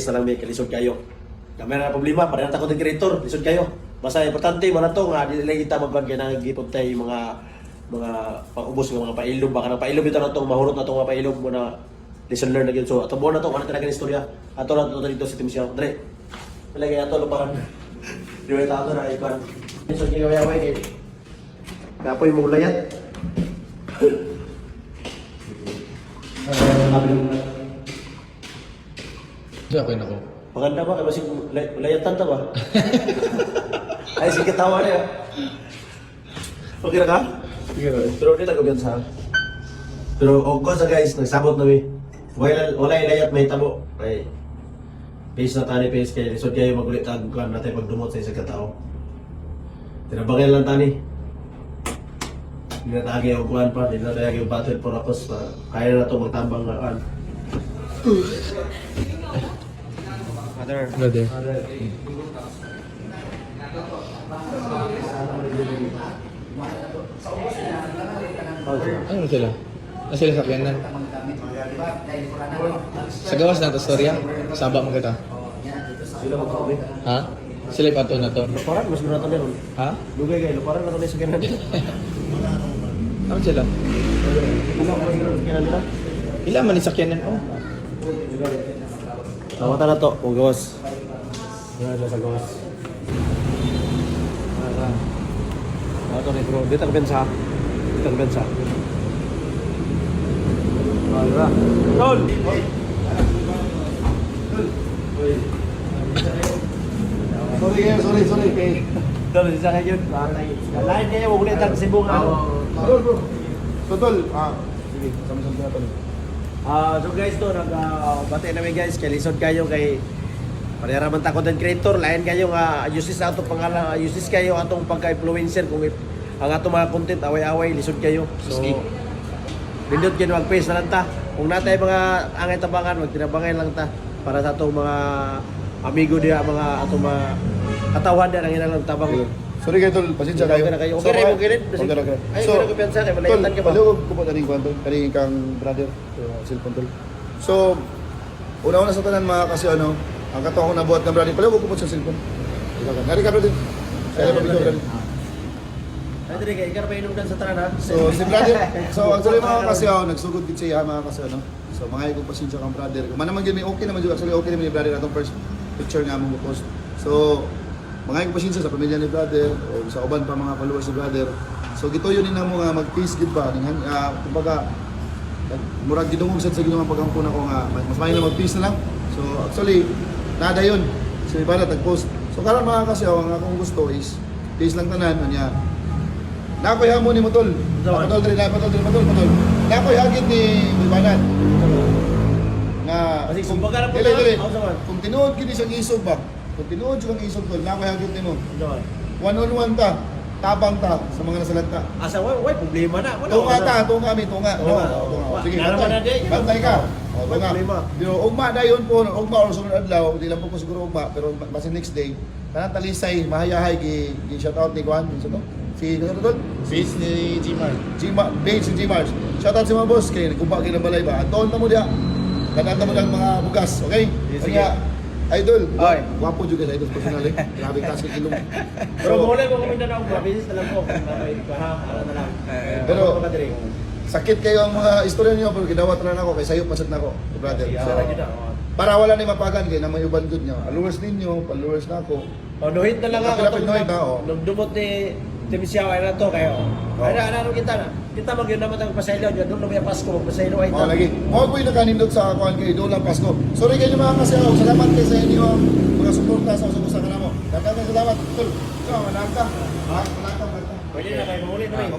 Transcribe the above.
Sa lang may kalisod kayo. Kami na problema, para na takot creator, lisod kayo. Basta importante mo na to nga dili lang kita magkuhan kay yung mga mga pang-ubos ng mga pailom baka nang pailom ito na tong mahurot na tong mga pailom mo na lesson learned na. So ato buwan na to kana talaga ng istorya. Ato lang to dito si Tim Siya. Dre. Palagi ato luparan. Di ba tato na ikan. So kaya waya way kay. Kapoy mo layat. Siya ako nako. Maganda ba? Lay- layatan ta ba? Ay, sige tawa na yun. Okay na ka? Pero hindi lang sa Pero og ko sa guys, nagsabot na mi. Wala wala layat may tabo. Ay. Face na tani face kay lisod kayo magulit tag kan natin pagdumot sa isa ka tao. Tinabangin lang tani. Hindi na tagay og kuan pa, hindi na tagay og battle for pa. Kaya na to magtambang nga kan. Mother. Brother. Ano sila? Ano sila sa kyanan? Sa gawas na to storya? Saba mo kita. Sila kami. Ha? Sila ipato na to. Luparan, mas to meron. Ha? Dugay kayo, luparan na to sa kanan. Ano sila? Ano mas mura sa kanan nila? Ila man ni sakyanan oh. Tawata na to, gawas. Wala na sa gawas. Wala. Wala to ni bro. Dito ang bensa. Dito ang bensa. Wala. Tol! Sorry, sorry, sorry. Kay... Tol, isa kayo yun. Lain kayo, huwag ulit ang sibong ano. Tol, bro. Totol. Ah, sige. Sama-sama na tol. Ah, so guys to nag uh, namin guys kay lisod kayo kay Parehara man ta content creator, lain kayo nga uses ato pangalan, uses kayo atong pagka-influencer kung if, ang ato mga content away-away lisod kayo. So Sige. Nindot kayo mag-face na lang ta. Kung natay mga angay tabangan, wag tinabangan lang ta para sa atong mga amigo diya, mga atong mga katawan diya ang ilang tabang. Sorry kayo, tol. Pasensya kayo. Okay na kayo. Okay okay. Okay na kayo. Ay, okay na kayo, piyansa kayo. Malayatan ka ba? Tol, ko po taning kwan, tol. Taning kang brother. Cellphone, tol. So, una-una sa tanan mga kasi ano, ang kato ko nabuhat ng brother. Palayo ko po sa cellphone. Nari ka, brother. Kaya pa video, brother. Ay, dire kay ikar pa inom sa tanan ha. So, si brother, so actually mga kasi ako, nagsugod din siya mga kasi ano. So, mga ikong pasensya kang brother. Kung man naman yun, okay naman yun. Actually, okay naman yung brother atong first picture nga mong post. So, mga ikong pasensya sa pamilya ni brother o sa uban pa mga followers ni brother. So, gito yun na mo nga mag-peace gid ba. Ning, uh, kumbaga, murag gidungog sad sa ginawang pagkampuna ko nga mas may na mag-peace na lang. So, actually, nada yun. So, iba na tag-post. So, karon mga kasi ako, ang akong gusto is peace lang tanan. Anya, Nakoy hamo ni Motol. Zaman. Patol diri na patol diri patol patol. Nakoy hagit ni Bibanan. Nga Kasi kumbaga na po dili na- dili. Kung tinuod kini sa isog ba? Kung tinuod sa isog tol, nakoy hagit nimo. Dawan. One on one ta. Tabang ta sa mga nasalanta. Asa way way problema na. Wala Tunga wala. ta, tunga kami, tunga. Tunga. Tunga. Sige, bantay. na. Bantay ka. O, tunga. Pero ugma dayon po, ugma or sunod adlaw, di lang po ko siguro ugma, pero basta next day, kanang talisay, mahayahay gi gi shout out ni Juan, so to. Si ano to? Face ni Gmar. Gma, Bates and Gmars. Shoutout sa mga boss kay nagkumpa kayo ng balay ba. Anton na mo dia. Kananta mo ng mga bugas, okay? Yes, Kaya, idol, Oy. wapo juga sa idol personal eh. Grabe kay ilong. Pero mula ko kami na na ako, business na lang ko. Kung kaham, ano na lang. Pero- Ano ka diri? Sakit kayo ang mga istorya niyo pero gidawat na ako kay sayo pasat na ako, brother. So, kita. oh. para wala ni mapagan kay na may uban good niyo. Followers ninyo, followers na ako. Oh, nuhit na lang ako. Nuhit na, oh. Nung dumot ni Tim Siyaw ay na to kayo. Ay na, ano kita na. Kita mag yun naman ang pasaylo. Yun, doon lumaya Pasko, magpasaylo ay Oh, lagi. Mo ko yung nakanindot sa akuan kay Dola Pasko. Sorry kayo mga ako. Salamat kay sa inyo mga suporta sa usabusa ka namo. Daghang salamat. Tol. Ikaw, manang ka. Ha? Manang ka, manang ka. Pwede na kayo, mahuli na eh.